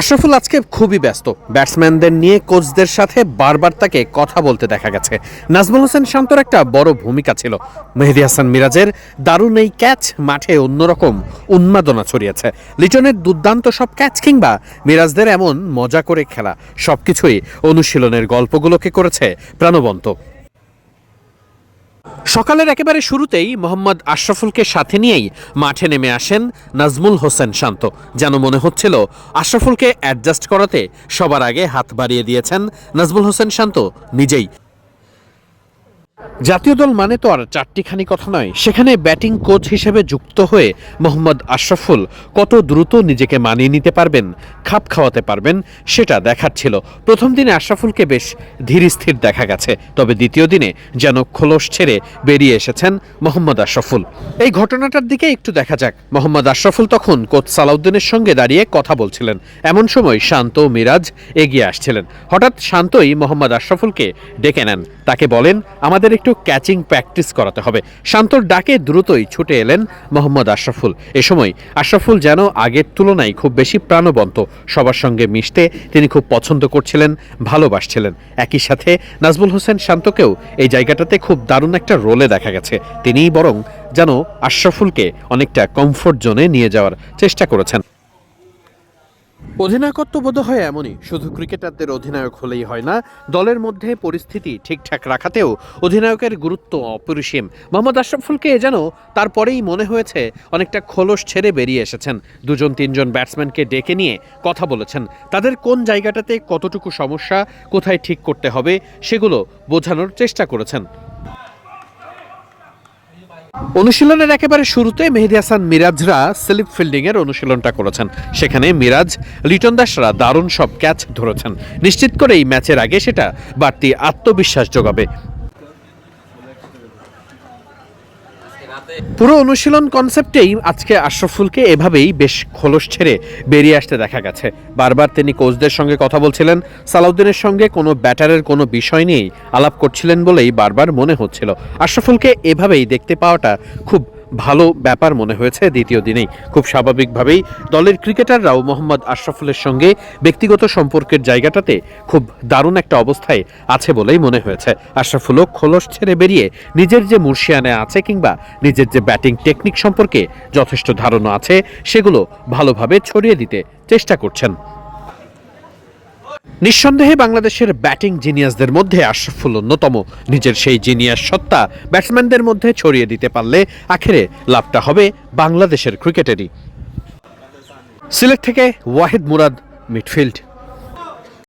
আশরাফুল আজকে খুবই ব্যস্ত। ব্যাটসম্যানদের নিয়ে কোচদের সাথে বারবার তাকে কথা বলতে দেখা গেছে। নাজমুল হোসেন শান্তর একটা বড় ভূমিকা ছিল। মেহেদি হাসান মিরাজের দারুণ এই ক্যাচ মাঠে অন্যরকম উন্মাদনা ছড়িয়েছে। লিটনের দুর্দান্ত সব ক্যাচ কিংবা মিরাজদের এমন মজা করে খেলা, সবকিছুই অনুশীলনের গল্পগুলোকে করেছে প্রাণবন্ত। সকালের একেবারে শুরুতেই মোহাম্মদ আশরাফুলকে সাথে নিয়েই মাঠে নেমে আসেন নাজমুল হোসেন শান্ত, যেন মনে হচ্ছিল আশরাফুলকে অ্যাডজাস্ট করাতে সবার আগে হাত বাড়িয়ে দিয়েছেন নাজমুল হোসেন শান্ত নিজেই। জাতীয় দল মানে তো আর চারটিখানি কথা নয়। সেখানে ব্যাটিং কোচ হিসেবে যুক্ত হয়ে মোহাম্মদ আশরাফুল কত দ্রুত নিজেকে মানিয়ে নিতে পারবেন, খাপ খাওয়াতে পারবেন, সেটা দেখার ছিল। প্রথম দিনে আশরাফুলকে বেশ ধীর স্থির দেখা গেছে, তবে দ্বিতীয় দিনে যেন খোলস ছেড়ে বেরিয়ে এসেছেন মোহাম্মদ আশরাফুল। এই ঘটনাটার দিকে একটু দেখা যাক। মোহাম্মদ আশরাফুল তখন কোচ সালাউদ্দিনের সঙ্গে দাঁড়িয়ে কথা বলছিলেন। এমন সময় শান্ত মিরাজ এগিয়ে আসছিলেন। হঠাৎ শান্তই মোহাম্মদ আশরাফুলকে ডেকে নেন। তাকে বলেন, আমাদের একটু ক্যাচিং প্র্যাকটিস করাতে হবে। শান্তর ডাকে দ্রুতই ছুটে এলেন মোহাম্মদ আশরাফুল। এ সময় আশরাফুল যেন আগের তুলনায় খুব বেশি প্রাণবন্ত, সবার সঙ্গে মিশতে তিনি খুব পছন্দ করছিলেন, ভালোবাসছিলেন। একই সাথে নাজমুল হোসেন শান্তকেও এই জায়গাটাতে খুব দারুণ একটা রোলে দেখা গেছে। তিনিই বরং যেন আশরাফুলকে অনেকটা কমফোর্ট জোনে নিয়ে যাওয়ার চেষ্টা করেছেন। অধিনায়কত্ব বোধ হয় এমনই। শুধু ক্রিকেটারদের অধিনায়ক হলেই হয় না, দলের মধ্যে পরিস্থিতি ঠিকঠাক রাখাতেও অধিনায়কের গুরুত্ব অপরিসীম। মোহাম্মদ আশরাফুলকে যেন তারপরেই মনে হয়েছে, অনেকটা খোলস ছেড়ে বেরিয়ে এসেছেন। দুজন, তিনজন ব্যাটসম্যানকে ডেকে নিয়ে কথা বলেছেন। তাদের কোন জায়গাটাতে কতটুকু সমস্যা, কোথায় ঠিক করতে হবে, সেগুলো বোঝানোর চেষ্টা করেছেন। অনুশীলনের একেবারে শুরুতে মেহেদি হাসান মিরাজরা স্লিপ ফিল্ডিং এর অনুশীলনটা করেছেন। সেখানে মিরাজ, লিটন দাসরা দারুণ সব ক্যাচ ধরেছেন। নিশ্চিত করে এই ম্যাচের আগে সেটা বাড়তি আত্মবিশ্বাস যোগাবে। পুরো অনুশীলন কনসেপ্টেই আজকে আশরাফুলকে এভাবেই বেশ খোলস ছেড়ে বেরিয়ে আসতে দেখা গেছে। বারবার তিনি কোচদের সঙ্গে কথা বলছিলেন, সালাউদ্দিনের সঙ্গে কোনো ব্যাটারের কোনো বিষয় নিয়েই আলাপ করছিলেন বলেই বারবার মনে হচ্ছিল। আশরাফুলকে এভাবেই দেখতে পাওয়াটা খুব ভালো ব্যাপার মনে হয়েছে দ্বিতীয় দিনেই। খুব স্বাভাবিকভাবেই দলের ক্রিকেটাররাও মোহাম্মদ আশরাফুলের সঙ্গে ব্যক্তিগত সম্পর্কের জায়গাটাতে খুব দারুণ একটা অবস্থায় আছে বলেই মনে হয়েছে। আশরাফুলও খোলস ছেড়ে বেরিয়ে নিজের যে মুর্শিয়ানে আছে কিংবা নিজের যে ব্যাটিং টেকনিক সম্পর্কে যথেষ্ট ধারণা আছে, সেগুলো ভালোভাবে ছড়িয়ে দিতে চেষ্টা করছেন। নিঃসন্দেহে বাংলাদেশের ব্যাটিং জিনিয়াসদের মধ্যে আশরাফুল অন্যতম নিজের সেই জিনিয়াস সত্তা ব্যাটসম্যানদের মধ্যে ছড়িয়ে দিতে পারলে আখেরে লাভটা হবে বাংলাদেশের ক্রিকেটেরই। সিলেট থেকে ওয়াহিদ মুরাদ, মিডফিল্ড।